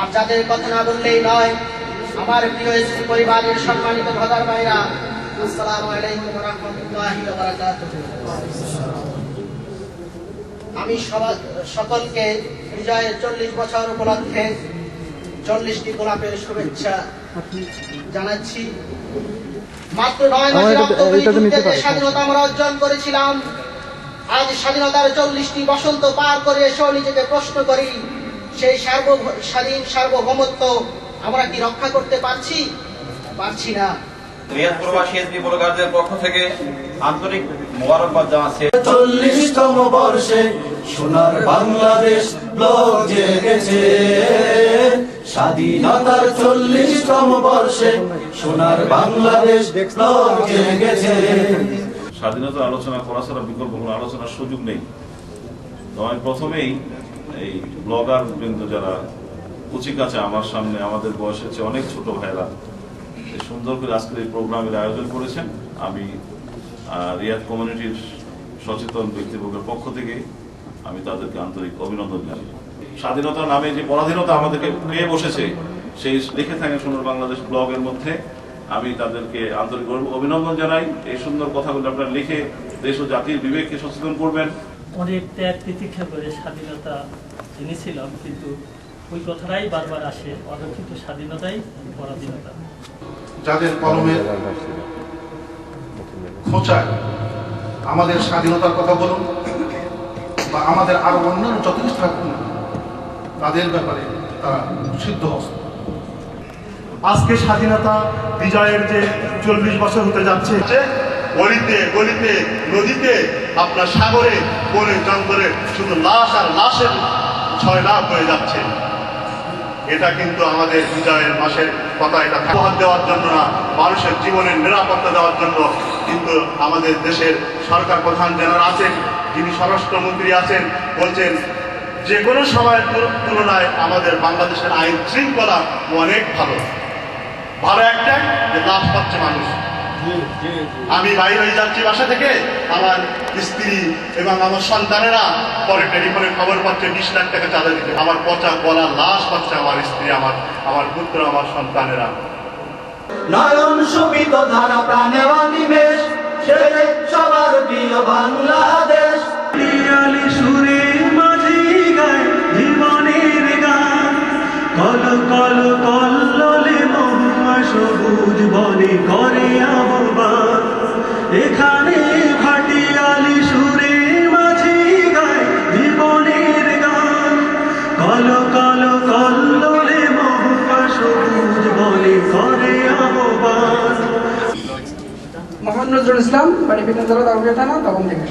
আর যাদের কথা না বললেই নয় আমার প্রিয় স্ত্রী পরিবারের সম্মানিত ভদার ভাইরা আসসালামু আলাইকুম রহমতুল্লাহি ওয়া বারাকাতুহু। আমি সকলকে বিজয়ের চল্লিশ বছর উপলক্ষে চল্লিশটি গোলাপের শুভেচ্ছা জানাচ্ছি। মাত্র নয় মাসের। স্বাধীনতা আমরা অর্জন করেছিলাম। আজ স্বাধীনতার চল্লিশটি বসন্ত পার করে এসেও নিজেকে প্রশ্ন করি। সেই সার্ব স্বাধীন সার্বভৌমত্ব আমরা কি রক্ষা করতে পারছি? পারছি না। রিয়াদ প্রবাসী এসপি ব্লগারদের পক্ষ থেকে আন্তরিক মোবারকবাদ জানাচ্ছি। চল্লিশতম বর্ষে সোনার বাংলাদেশ ব্লক জেগেছে। স্বাধীনতার চল্লিশতম বর্ষে সোনার বাংলাদেশ জেগেছে। স্বাধীনতার আলোচনা করা ছাড়া বিকল্প কোনো আলোচনার সুযোগ নেই। তো আমি প্রথমেই এই ব্লগার বৃন্দ যারা কুচি কাছে আমার সামনে, আমাদের বয়সের চেয়ে অনেক ছোট ভাইরা সুন্দর করে আজকের এই প্রোগ্রামের আয়োজন করেছেন। আমি রিয়াদ কমিউনিটির সচেতন ব্যক্তিবর্গের পক্ষ থেকে আমি তাদেরকে আন্তরিক অভিনন্দন জানাই। স্বাধীনতার নামে যে পরাধীনতা আমাদেরকে পেয়ে বসেছে, সেই লিখে থাকেন সুন্দর বাংলাদেশ ব্লগের মধ্যে। আমি তাদেরকে আন্তরিক অভিনন্দন জানাই। এই সুন্দর কথাগুলো আপনারা লিখে দেশ ও জাতির বিবেককে সচেতন করবেন। অনেক ত্যাগ তিতিক্ষা করে স্বাধীনতা জেনেছিলাম কিন্তু ওই কথাটাই বারবার আসে, অরক্ষিত স্বাধীনতাই পরাধীনতা। যাদের কলমের খোঁচায় আমাদের স্বাধীনতার কথা বলুন, বা আমাদের আরও অন্যান্য যত কিছু থাকুন তাদের ব্যাপারে তারা সিদ্ধ আজকে স্বাধীনতা বিজয়ের যে চল্লিশ বছর হতে যাচ্ছে গলিতে গলিতে, নদীতে, আপনার সাগরে, বনে, জঙ্গলে শুধু লাশ আর লাশের ছয় লাভ হয়ে যাচ্ছে। এটা কিন্তু আমাদের বিজয়ের মাসের কথা, এটা উপহার দেওয়ার জন্য না, মানুষের জীবনের নিরাপত্তা দেওয়ার জন্য কিন্তু আমাদের দেশের সরকার প্রধান যারা আছেন, যিনি স্বরাষ্ট্রমন্ত্রী আছেন, বলছেন, যে কোনো সময়ের তুলনায় আমাদের বাংলাদেশের আইন শৃঙ্খলা অনেক ভালো। ভালো একটা যে লাশ পাচ্ছে মানুষ। আমি বাইরে হয়ে যাচ্ছি বাসা থেকে আমার স্ত্রী এবং আমার সন্তানেরা পরে টেলিফোনে খবর পাচ্ছে বিশ লাখ টাকা চাঁদা দিতে। আমার পচা গলা লাশ পাচ্ছে আমার স্ত্রী আমার আমার পুত্র আমার সন্তানেরা। নয়ন সুমিত ধারা প্রাণে অনিমেষ সবার প্রিয় বাংলাদেশ। পিয়ালি সুরে মাঝি গায় জীবনের গান। কল কল মহুয়া সবুজ বনে করে আহ্বান এখানে ভাটিয়ালি সুরে মাঝি গায় জীবনের গান। কল কল, কল্লোলে মহুয়া সবুজ বনে করে আহ্বান মোহাম্মদ নজরুল ইসলাম, বাড়ি জেলা থানা তখন থেকে